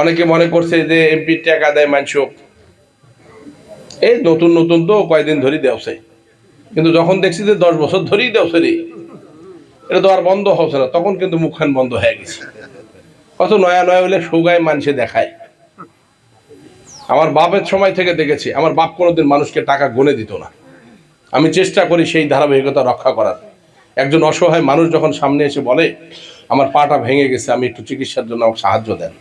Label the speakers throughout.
Speaker 1: অনেকে মনে করছে যে এমপির টাকা দেয় মানুষ এই নতুন নতুন তো কয়দিন ধরেই দেওছে। কিন্তু যখন দেখছি যে দশ বছর ধরেই দেওছে রে, এটা তো আর বন্ধ হচ্ছে না, তখন কিন্তু মুখখান বন্ধ হয়ে গেছে। কত নয়া নয়া হলে সৌগায় মানুষে দেখায়। আমার বাপের সময় থেকে দেখেছি, আমার বাপ কোনোদিন মানুষকে টাকা গনে দিত না। আমি চেষ্টা করি সেই ধারাবাহিকতা রক্ষা করার। একজন অসহায় মানুষ যখন সামনে এসে বলে, আমার পাটা ভেঙে গেছে, আমি একটু চিকিৎসার জন্য আমাকে সাহায্য দেন।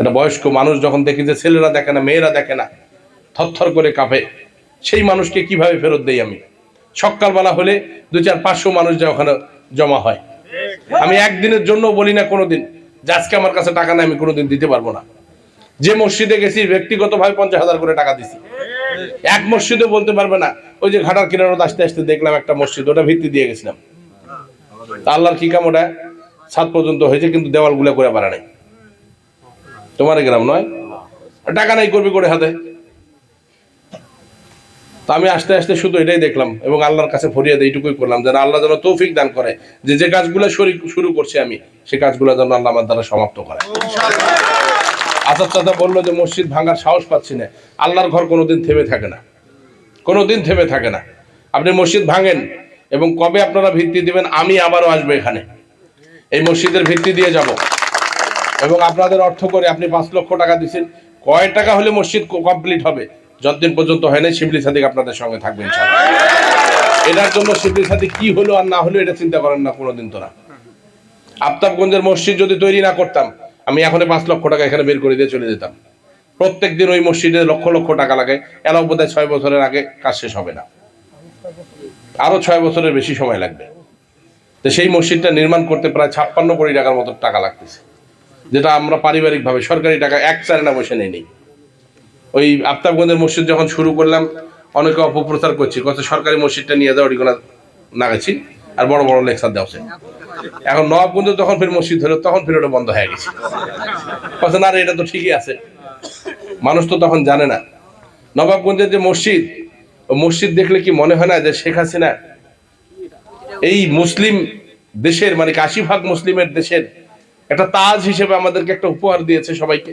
Speaker 1: এটা বয়স্ক মানুষ যখন দেখি যে ছেলেরা দেখে না, মেয়েরা দেখে না, থরথর করে কাঁপে। সেই মানুষকে কীভাবে ফেরত দেই আমি? সকালবেলা হলে দু চার পাঁচশো মানুষ যা ওখানে জমা হয়। আমি একদিনের জন্য বলি না কোনোদিন যে আজকে আমার কাছে টাকা নেই, আমি কোনোদিন দিতে পারব না। যে মসজিদে গেছি, ব্যক্তিগতভাবে পঞ্চাশ হাজার করে টাকা দিছি। এক মসজিদে বলতে পারবে না, ওই যে ঘাটার কিনারত আসতে আসতে দেখলাম একটা মসজিদ, ওটা ভিত্তি দিয়ে গেছিলাম। আল্লাহর কি কাম ওটা সাত পর্যন্ত হয়েছে, কিন্তু দেওয়ালগুলো করে পারা নাই। তোমার গ্রাম নয়। টাকা নাই করবি করে হাতে। তা আমি আস্তে আস্তে শুধু এটাই দেখলাম এবং আল্লাহর কাছে ফরিয়াদ এইটুকুই করলাম যেন আল্লাহ যেন তৌফিক দান করে যে যে কাজগুলো শুরু করছি আমি, সে কাজগুলো যেন আল্লাহ আমার দ্বারা সমাপ্ত করে। আসাদ চাচা বলল যে মসজিদ ভাঙার সাহস পাচ্ছি না। আল্লাহর ঘর কোনোদিন থেমে থাকে না। কোনোদিন থেমে থাকে না। আপনি মসজিদ ভাঙেন এবং কবে আপনারা ভিত্তি দিবেন, আমি আবারও আসব এখানে। এই মসজিদের ভিত্তি দিয়ে যাব। এবং আপনাদের অর্থ করে আপনি পাঁচ লক্ষ টাকা দিচ্ছেন কয় টাকা হলে মসজিদ কমপ্লিট হবে? যতদিন পর্যন্ত হয় নাই শিবলি সাদিক আপনাদের সঙ্গে থাকবেন এটার জন্য শিবলি সাদিক কি হলো আর না হলো, এটা চিন্তা করেন না কোনোদিন তোরা। আফতাবগঞ্জের মসজিদ যদি তৈরি না করতাম, আমি এখন পাঁচ লক্ষ টাকা এখানে বের করে দিয়ে চলে যেতাম। প্রত্যেক দিন ওই মসজিদে লক্ষ লক্ষ টাকা লাগে। এলাও বোধ হয় ছয় বছরের আগে কাজ শেষ হবে না। আরও ছয় বছরের বেশি সময় লাগবে। তো সেই মসজিদটা নির্মাণ করতে প্রায় ছাপ্পান্ন কোটি টাকার মতো টাকা লাগতেছে। যেটা আমরা পারিবারিকভাবে সরকারি টাকা এক চারেনা বসে নেই ওই আফতাবগঞ্জের মসজিদ যখন শুরু করলাম, অনেকে অপপ্রচার করছি কত সরকারি মসজিদটা নিয়ে যাওয়া ওটিগুলো নাগাছি আর বড় বড় লেকচার দেওয়া এখন নবাবগঞ্জে যখন ফের মসজিদ হলো, তখন ফের ওটা বন্ধ হয়ে গেছে। কথা না এটা তো ঠিকই আছে। মানুষ তো তখন জানে না। নবাবগঞ্জের যে মসজিদ মসজিদ দেখলে কি মনে হয় না যে শেখ হাসিনা এই মুসলিম দেশের মানে আশি ভাগ মুসলিমের দেশের একটা তাজ হিসেবে আমাদেরকে একটা উপহার দিয়েছে সবাইকে।